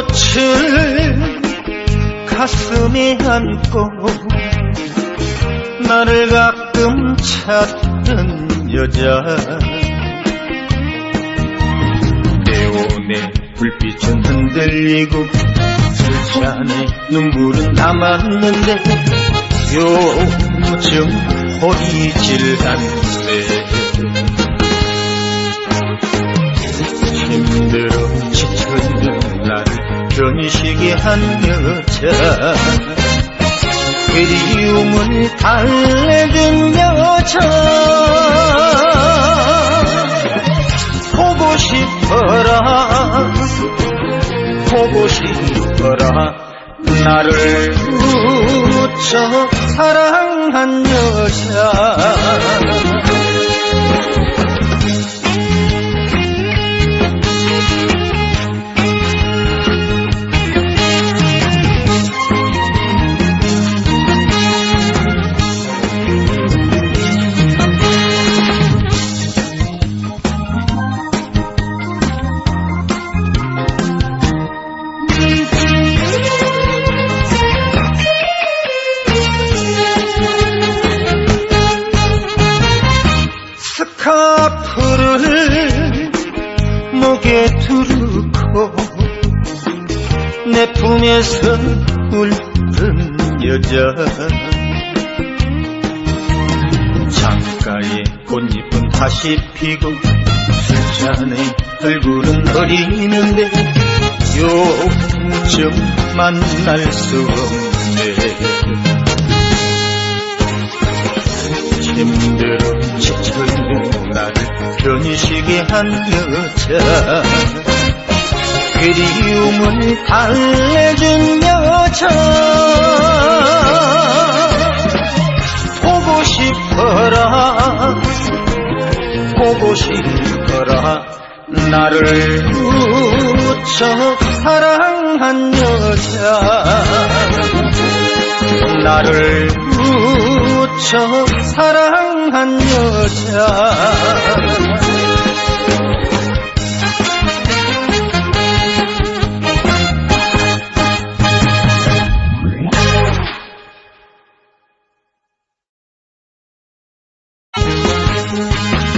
꽃을 가슴에 안고 나를 가끔 찾는 여자. 내온의 불빛은 흔들리고 술잔에 눈물은 남았는데 요즘 허리질 않네 시게 한 여자. 그리움을 달래준 여자. 보고 싶어라. 보고 싶어라. 나를 웃어 사랑한 여자 스카프를 목에 두르고 내 품에서 울던 여자. 창가에 꽃잎은 다시 피고 술잔에 얼굴은 어리는데 요즘 만날 수 없네. 힘들어 지쳐 있는 나를 편히쉬게 한 여자. 그리움을 달래준 여자. 보고 싶어라. 보고 싶어라. 나를 웃어 사랑한 여자. 나를 웃어 사랑한 여자